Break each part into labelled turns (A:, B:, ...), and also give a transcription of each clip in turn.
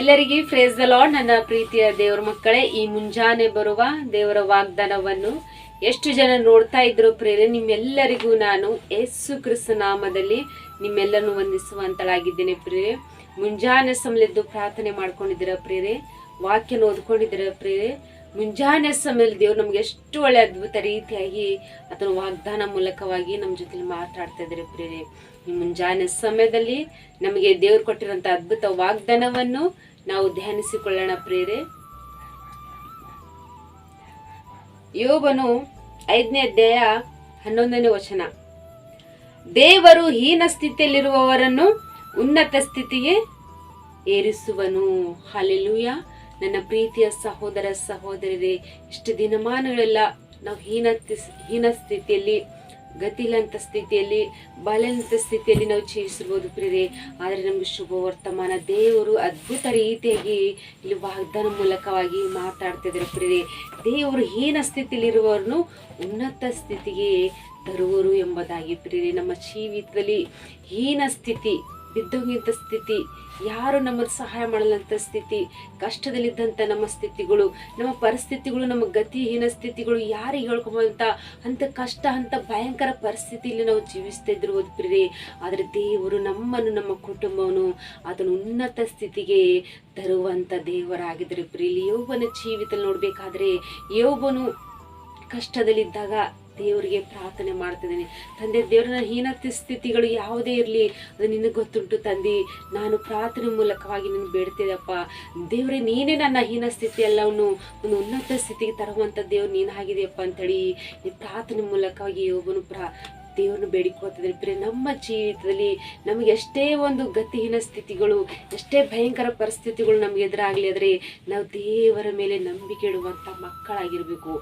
A: ಎಲ್ಲರಿಗೆ phrase the lord ನನ್ನ ಪ್ರೀತಿಯ ದೇವರ ಮಕ್ಕಳೇ, ಈ ಮುಂಜಾನೆ ಬರುವ ದೇವರ ವಾಗ್ದಾನವನ್ನು ಎಷ್ಟು ಜನ ನೋಡ್ತಾ ಇದ್ರು ಪ್ರೇರೆ, ನಿಮ್ಮೆಲ್ಲರಿಗೂ ನಾನು ಯೇಸು ಕ್ರಿಸ್ತ ನಾಮದಲ್ಲಿ ನಿಮ್ಮೆಲ್ಲರನ್ನು ವಂದಿಸುವಂತಳಾಗಿದ್ದೇನೆ ಪ್ರೇರೆ. ಮುಂಜಾನೆ ಸಮಲೆದ್ದು ಪ್ರಾರ್ಥನೆ ಮಾಡ್ಕೊಂಡಿದ್ದೀರ ಪ್ರೇರೆ? ವಾಕ್ಯನ ಓದ್ಕೊಂಡಿದ್ದೀರ ಪ್ರೇರೆ? ಮುಂಜಾನೆ ಸಮಯದಲ್ಲಿ ದೇವ್ರು ನಮ್ಗೆ ಎಷ್ಟು ಒಳ್ಳೆ ಅದ್ಭುತ ರೀತಿಯಾಗಿ ಅದನ್ನು ವಾಗ್ದಾನ ಮೂಲಕವಾಗಿ ನಮ್ಮ ಜೊತೆಲಿ ಮಾತಾಡ್ತಾ ಇದ್ದಾರೆ ಪ್ರೇರೆ ಈ ಮುಂಜಾನೆ ಸಮಯದಲ್ಲಿ ನಮಗೆ ದೇವ್ರು ಕೊಟ್ಟಿರುವಂತಹ ಅದ್ಭುತ ವಾಗ್ದಾನವನ್ನು ನಾವು ಧ್ಯಾನಿಸಿಕೊಳ್ಳೋಣ ಪ್ರೇರೆ ಯೋಬನು ಐದನೇ ಅಧ್ಯಾಯ ಹನ್ನೊಂದನೇ ವಚನ. ದೇವರು ಹೀನ ಸ್ಥಿತಿಯಲ್ಲಿರುವವರನ್ನು ಉನ್ನತ ಸ್ಥಿತಿಗೆ ಏರಿಸುವನು. ಹಾಲೆಲೂಯ ನನ್ನ ಪ್ರೀತಿಯ ಸಹೋದರ ಸಹೋದರರೇ, ಇಷ್ಟು ದಿನಮಾನಗಳೆಲ್ಲ ನಾವು ಹೀನ ಹೀನ ಸ್ಥಿತಿಯಲ್ಲಿ, ಗತಿಲಂತ ಸ್ಥಿತಿಯಲ್ಲಿ ಬಲಂತ ಸ್ಥಿತಿಯಲ್ಲಿ ನಾವು ಜೀವಿಸಿರ್ಬೋದು ಪ್ರಿಯರೇ. ಆದರೆ ನಮಗೆ ಶುಭ ವರ್ತಮಾನ ದೇವರು ಅದ್ಭುತ ರೀತಿಯಾಗಿ ಇಲ್ಲಿ ವಾಗ್ದಾನ ಮೂಲಕವಾಗಿ ಮಾತಾಡ್ತಿದ್ದಾರೆ ಪ್ರಿಯರೇ. ದೇವರು ಹೀನ ಸ್ಥಿತಿಯಲ್ಲಿರುವವರನ್ನು ಉನ್ನತ ಸ್ಥಿತಿಗೆ ತರುವರು ಎಂಬುದಾಗಿ ಪ್ರಿಯರೇ. ನಮ್ಮ ಜೀವಿತದಲ್ಲಿ ಹೀನ ಸ್ಥಿತಿ ಬಿದ್ದೋಗಿದ್ದ ಸ್ಥಿತಿ, ಯಾರು ನಮ್ಮನ್ನು ಸಹಾಯ ಮಾಡಲಂಥ ಸ್ಥಿತಿ, ಕಷ್ಟದಲ್ಲಿದ್ದಂಥ ನಮ್ಮ ಸ್ಥಿತಿಗಳು, ನಮ್ಮ ಪರಿಸ್ಥಿತಿಗಳು, ನಮ್ಮ ಗತಿಹೀನ ಸ್ಥಿತಿಗಳು ಯಾರಿಗೆ ಹೇಳ್ಕೊಂಬಂತ ಅಂತ ಕಷ್ಟ ಅಂತ ಭಯಂಕರ ಪರಿಸ್ಥಿತಿಯಲ್ಲಿ ನಾವು ಜೀವಿಸ್ತಾ ಇದ್ರು ಪ್ರಿಯರೇ. ಆದರೆ ದೇವರು ನಮ್ಮನ್ನು, ನಮ್ಮ ಕುಟುಂಬವನ್ನು ಅದನ್ನು ಉನ್ನತ ಸ್ಥಿತಿಗೆ ತರುವಂಥ ದೇವರಾಗಿದ್ದಾರೆ ಇಲ್ಲಿ ಯೋಬನ ಜೀವಿತ ನೋಡಬೇಕಾದ್ರೆ ಯೋಬನು ಕಷ್ಟದಲ್ಲಿದ್ದಾಗ ದೇವರಿಗೆ ಪ್ರಾರ್ಥನೆ ಮಾಡ್ತಿದ್ದೀನಿ. ತಂದೆ ದೇವರನ್ನ ಹೀನ ಸ್ಥಿತಿಗಳು ಯಾವುದೇ ಇರಲಿ, ಅದು ನಿನಗೆ ಗೊತ್ತುಂಟು ತಂದೆ. ನಾನು ಪ್ರಾರ್ಥನೆ ಮೂಲಕವಾಗಿ ನಿನ್ನ ಬೇಡ್ತಿದ್ದಪ್ಪ. ದೇವರೇ, ನೀನೇ ನನ್ನ ಹೀನ ಸ್ಥಿತಿ ಎಲ್ಲವನ್ನು ಒಂದು ಉನ್ನತ ಸ್ಥಿತಿಗೆ ತರುವಂಥ ದೇವ್ರು ನೀನು ಆಗಿದೆಯಪ್ಪ ಅಂತೇಳಿ ಈ ಪ್ರಾರ್ಥನೆ ಮೂಲಕವಾಗಿ ಒಬ್ಬನು ಪ್ರಾ ದೇವ್ರನ್ನ ಬೇಡಿಕೋತಿದ್ರೆ ಪ್ರೇ ನಮ್ಮ ಜೀವಿತದಲ್ಲಿ ನಮಗೆ ಎಷ್ಟೇ ಒಂದು ಗತಿಹೀನ ಸ್ಥಿತಿಗಳು, ಎಷ್ಟೇ ಭಯಂಕರ ಪರಿಸ್ಥಿತಿಗಳು ನಮ್ಗೆ ಎದುರಾಗಲಿ ಆದರೆ ನಾವು ದೇವರ ಮೇಲೆ ನಂಬಿಕೆ ಇಡುವಂಥ ಮಕ್ಕಳಾಗಿರಬೇಕು.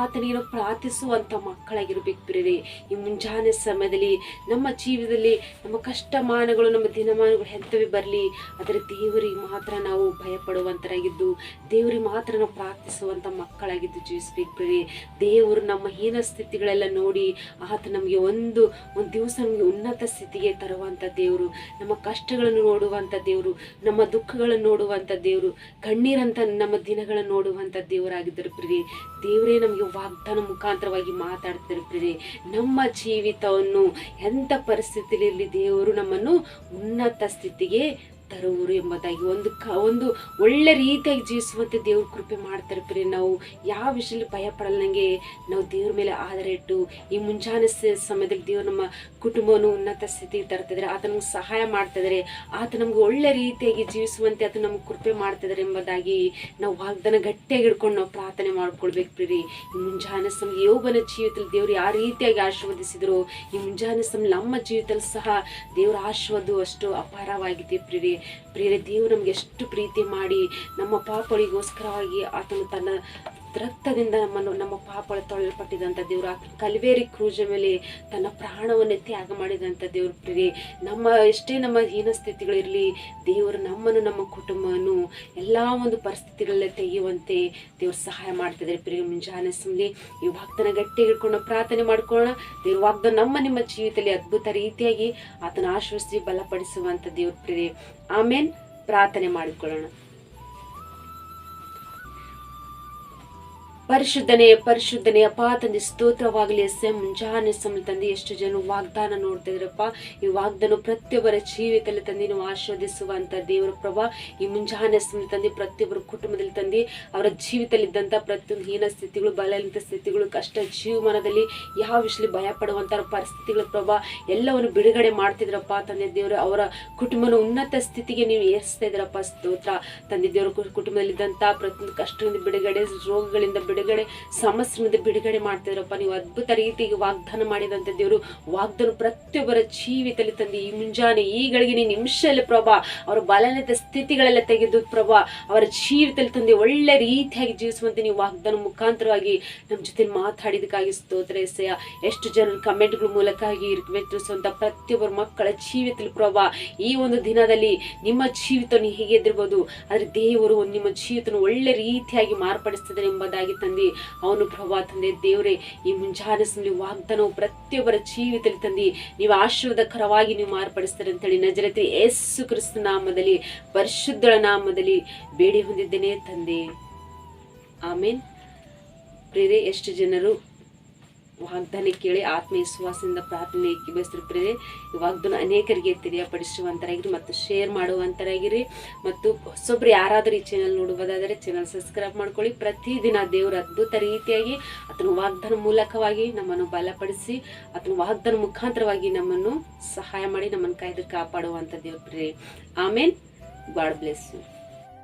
A: ಆತನಿಗೆ ನಾವು ಪ್ರಾರ್ಥಿಸುವಂಥ ಮಕ್ಕಳಾಗಿರ್ಬೇಕು ಪ್ರಿಯರೇ. ಈ ಮುಂಜಾನೆ ಸಮಯದಲ್ಲಿ ನಮ್ಮ ಜೀವಿತದಲ್ಲಿ ನಮ್ಮ ಕಷ್ಟಮಾನಗಳು, ನಮ್ಮ ದಿನಮಾನಗಳು ಎಂಥವೇ ಬರಲಿ, ಆದರೆ ದೇವರಿಗೆ ಮಾತ್ರ ನಾವು ಭಯಪಡುವಂತರಾಗಿದ್ದು, ದೇವರಿಗೆ ಮಾತ್ರ ನಾವು ಪ್ರಾರ್ಥಿಸುವಂಥ ಮಕ್ಕಳಾಗಿದ್ದು ಜೀವಿಸ್ಬೇಕು ಪ್ರಿಯರೇ. ದೇವರು ನಮ್ಮ ಹೀನ ಸ್ಥಿತಿಗಳೆಲ್ಲ ನೋಡಿ ಆತ ನಮಗೆ ಒಂದು ಒಂದು ಒಂದು ದಿವಸ ನಮಗೆ ಉನ್ನತ ಸ್ಥಿತಿಗೆ ತರುವಂಥ ದೇವರು, ನಮ್ಮ ಕಷ್ಟಗಳನ್ನು ನೋಡುವಂಥ ದೇವರು, ನಮ್ಮ ದುಃಖಗಳನ್ನು ನೋಡುವಂಥ ದೇವರು, ಕಣ್ಣೀರಂತ ನಮ್ಮ ದಿನಗಳನ್ನು ನೋಡುವಂಥ ದೇವರಾಗಿದ್ದರು ಪ್ರೀ ದೇವರೇ ನಮಗೆ ವಾಗ್ದಾನ ಮುಖಾಂತರವಾಗಿ ಮಾತಾಡ್ತಾರೆ ಪ್ರೀ ನಮ್ಮ ಜೀವಿತವನ್ನು ಎಂಥ ಪರಿಸ್ಥಿತಿಯಲ್ಲಿ ದೇವರು ನಮ್ಮನ್ನು ಉನ್ನತ ಸ್ಥಿತಿಗೆ ತರುವರು ಎಂಬುದಾಗಿ ಒಂದು ಕ, ಒಂದು ಒಳ್ಳೆ ರೀತಿಯಾಗಿ ಜೀವಿಸುವಂತೆ ದೇವ್ರ ಕೃಪೆ ಮಾಡ್ತಾರೆ ಪ್ರಿ ನಾವು ಯಾವ ವಿಷಯದಲ್ಲಿ ಭಯ ನಾವು ದೇವ್ರ ಮೇಲೆ ಆಧಾರ ಇಟ್ಟು ಈ ಮುಂಜಾನೆ ಸಮಯದಲ್ಲಿ ದೇವ್ರು ನಮ್ಮ ಕುಟುಂಬವನ್ನು ಉನ್ನತ ಸ್ಥಿತಿಗೆ ತರ್ತಿದ್ದಾರೆ ಆತ ನಮ್ಗೆ ಸಹಾಯ ಮಾಡ್ತಿದ್ದಾರೆ ಆತ ನಮ್ಗೆ ಒಳ್ಳೆ ರೀತಿಯಾಗಿ ಜೀವಿಸುವಂತೆ ಆತ ನಮ್ಗೆ ಕೃಪೆ ಮಾಡ್ತಿದ್ದಾರೆ ಎಂಬುದಾಗಿ ನಾವು ವಾಗ್ದಾನ ಗಟ್ಟಿಯಾಗಿ ಹಿಡ್ಕೊಂಡು ನಾವು ಪ್ರಾರ್ಥನೆ ಮಾಡ್ಕೊಳ್ಬೇಕು ಪ್ರೀ ಈ ಮುಂಜಾನೆ ಸಮಯ ಯೋಗನ ಜೀವಿತದಲ್ಲಿ ದೇವ್ರು ಯಾವ ರೀತಿಯಾಗಿ ಆಶೀರ್ವದಿಸಿದ್ರು, ಈ ಮುಂಜಾನೆ ಸಮಯ ನಮ್ಮ ಜೀವಿತದಲ್ಲಿ ಸಹ ದೇವರ ಆಶೀರ್ವಾದ ಅಷ್ಟು ಅಪಾರವಾಗಿದೆ ಪ್ರಿರಿ ಪ್ರಿಯರೇ ದೇವರು ನಮ್ಗೆ ಎಷ್ಟು ಪ್ರೀತಿ ಮಾಡಿ ನಮ್ಮ ಪಾಪಗಳಿಗೋಸ್ಕರವಾಗಿ ಆತನು ತನ್ನ ರಕ್ತದಿಂದ ನಮ್ಮನ್ನು, ನಮ್ಮ ಪಾಪಗಳು ತೊಳಲ್ಪಟ್ಟಿದಂಥ ದೇವರು. ಆ ಕಲ್ವೇರಿ ಕ್ರೂಜ ಮೇಲೆ ತನ್ನ ಪ್ರಾಣವನ್ನೇ ತ್ಯಾಗ ಮಾಡಿದಂಥ ದೇವ್ರ ಪ್ರಿಯೆ ನಮ್ಮ ಎಷ್ಟೇ ನಮ್ಮ ಹೀನ ಸ್ಥಿತಿಗಳಿರಲಿ, ದೇವರು ನಮ್ಮನ್ನು, ನಮ್ಮ ಕುಟುಂಬವನ್ನು ಎಲ್ಲ ಒಂದು ಪರಿಸ್ಥಿತಿಗಳಲ್ಲಿ ತೆಗೆಯುವಂತೆ ದೇವ್ರು ಸಹಾಯ ಮಾಡ್ತಿದ್ದಾರೆ ಪ್ರಿಯ ಮುಂಜಾನೆ ಸುಮ್ಮನೆ ಈ ಭಕ್ತನ ಗಟ್ಟಿ ಹಿಡ್ಕೊಂಡು ಪ್ರಾರ್ಥನೆ ಮಾಡ್ಕೊಳ್ಳೋಣ. ದೇವ್ರ ವಾಗ್ದ ನಮ್ಮ, ನಿಮ್ಮ ಜೀವಿತದಲ್ಲಿ ಅದ್ಭುತ ರೀತಿಯಾಗಿ ಆತನ ಆಶ್ವಸಿಸಿ ಬಲಪಡಿಸುವಂಥ ದೇವ್ರ ಪ್ರಿಯೆ ಆಮೇಲೆ ಪ್ರಾರ್ಥನೆ ಮಾಡಿಕೊಳ್ಳೋಣ. ಪರಿಶುದ್ಧನೇ ಪರಿಶುದ್ಧನೇ, ಅಪ್ಪ ತಂದೆ, ಸ್ತೋತ್ರವಾಗಲಿ. ಎಸ್ ಮುಂಜಾನೆ ಸಮಯ ತಂದೆ, ಎಷ್ಟು ಜನ ವಾಗ್ದಾನ ನೋಡ್ತಾ ಇದ್ರಪ್ಪ ಈ ವಾಗ್ದಾನ ಪ್ರತಿಯೊಬ್ಬರ ಜೀವಿತದಲ್ಲಿ ತಂದೆ, ನೀವು ಆಶೀರ್ವದಿಸುವಂತ ದೇವರ ಪ್ರಭಾ. ಈ ಮುಂಜಾನೆ ಸಮಯ ತಂದೆ, ಪ್ರತಿಯೊಬ್ಬರ ಕುಟುಂಬದಲ್ಲಿ ತಂದೆ, ಅವರ ಜೀವಿತದಲ್ಲಿದ್ದಂಥ ಪ್ರತಿಯೊಂದು ಹೀನ ಸ್ಥಿತಿಗಳು ಬಲಂತ ಸ್ಥಿತಿಗಳು, ಕಷ್ಟ ಜೀವಮಾನದಲ್ಲಿ ಯಾವ ವಿಷಯದಲ್ಲಿ ಭಯ ಪಡುವಂಥ ಪರಿಸ್ಥಿತಿಗಳ ಪ್ರಭಾ. ಎಲ್ಲವನ್ನು ಬಿಡುಗಡೆ ಮಾಡ್ತಿದ್ರಪ್ಪ ತಂದೆ ದೇವರು. ಅವರ ಕುಟುಂಬನ ಉನ್ನತ ಸ್ಥಿತಿಗೆ ನೀವು ಏರಿಸ್ತಾ ಇದ್ರಪ್ಪ ಸ್ತೋತ್ರ. ತಂದೆ ದೇವರ ಕುಟುಂಬದಲ್ಲಿ ಇದ್ದಂತ ಪ್ರತಿಯೊಂದು ಕಷ್ಟದಿಂದ ಬಿಡುಗಡೆ, ರೋಗಗಳಿಂದ ಬಿಡುಗಡೆ, ಸಮಸ್ಯೆಯಿಂದ ಬಿಡುಗಡೆ ಮಾಡ್ತಿದ್ರಪ್ಪ ನೀವು ಅದ್ಭುತ ರೀತಿಗೆ ವಾಗ್ದಾನ ಮಾಡಿದಂತ ದೇವರು. ವಾಗ್ದಾನ ಪ್ರತಿಯೊಬ್ಬರ ಜೀವಿತದಲ್ಲಿ ತಂದೆ. ಈ ಮುಂಜಾನೆ ಈಗಳಿಗೆ ಗಳಿಗೆ ನಿಮಿಷದಲ್ಲಿ ಪ್ರಭಾ, ಅವರ ಬಲನದ ಸ್ಥಿತಿಗಳೆಲ್ಲ ತೆಗೆದು ಪ್ರಭಾ, ಅವರ ಜೀವಿತದಲ್ಲಿ ತಂದೆ ಒಳ್ಳೆ ರೀತಿಯಾಗಿ ಜೀವಿಸುವಂತೆ ನೀವು ವಾಗ್ದಾನ ಮುಖಾಂತರವಾಗಿ ನಮ್ಮ ಜೊತೆ ಮಾತಾಡಿದಕ್ಕಾಗಿ ಸ್ತೋತ್ರ ಎಸೆಯ ಎಷ್ಟು ಜನ ಕಮೆಂಟ್ಗಳ ಮೂಲಕವಾಗಿ ಮೆಚ್ಚಿಸುವಂತ ಪ್ರತಿಯೊಬ್ಬರ ಮಕ್ಕಳ ಜೀವಿತದಲ್ಲಿ ಪ್ರಭಾ, ಈ ಒಂದು ದಿನದಲ್ಲಿ ನಿಮ್ಮ ಜೀವಿತ ಹೇಗೆ ಎದಿರ್ಬೋದು? ಆದರೆ ದೇವರು ನಿಮ್ಮ ಜೀವಿತ ಒಳ್ಳೆ ರೀತಿಯಾಗಿ ಮಾರ್ಪಡಿಸ್ತದೆ ಎಂಬುದಾಗಿ ತಂದು. ಅವನು ಪ್ರಭಾ ತಂದೆ, ದೇವರೇ, ಈ ಮುಂಜಾನೆ ಸಮಯ ವಾಗ್ದಾನವು ಪ್ರತಿಯೊಬ್ಬರ ಜೀವಿತದಲ್ಲಿ ತಂದಿ. ನೀವು ಆಶೀರ್ವಾದಕರವಾಗಿ ನೀವು ಮಾರ್ಪಡಿಸ್ತಾರೆ ಅಂತೇಳಿ ನಜರತೆ ಯೇಸು ಕ್ರಿಸ್ತ ನಾಮದಲ್ಲಿ, ಪರಿಶುದ್ಧಳ ನಾಮದಲ್ಲಿ ಬೇಡಿ ಹೊಂದಿದ್ದೇನೆ ತಂದೆ. ಆಮೇನ್. ಪ್ರೇರೆ ಎಷ್ಟು ಜನರು ವಾಗ್ದಾನ ಕೇಳಿ ಆತ್ಮ ವಿಶ್ವಾಸದಿಂದ ಪ್ರಾರ್ಥನೆ ಬಯಸ್ತಾರೆ ಪ್ರೇರೆ ಈ ವಾಗ್ದಾನ ಅನೇಕರಿಗೆ ತಿಳಿಯಪಡಿಸುವಂತರಾಗಿರಿ ಮತ್ತು ಶೇರ್ ಮಾಡುವಂತರಾಗಿರಿ. ಮತ್ತು ಹೊಸೊಬ್ರು ಯಾರಾದರೂ ಈ ಚಾನಲ್ ನೋಡುವುದಾದರೆ ಚಾನಲ್ ಸಬ್ಸ್ಕ್ರೈಬ್ ಮಾಡ್ಕೊಳ್ಳಿ. ಪ್ರತಿದಿನ ದೇವರ ಅದ್ಭುತ ರೀತಿಯಾಗಿ ಆತನ ವಾಗ್ದಾನ ಮೂಲಕವಾಗಿ ನಮ್ಮನ್ನು ಬಲಪಡಿಸಿ ಆತನ ವಾಗ್ದಾನ ಮುಖಾಂತರವಾಗಿ ನಮ್ಮನ್ನು ಸಹಾಯ ಮಾಡಿ ನಮ್ಮನ್ನು ಕಾಯ್ದು ಕಾಪಾಡುವಂಥ ದೇವ್ರಿ. Amen God bless you.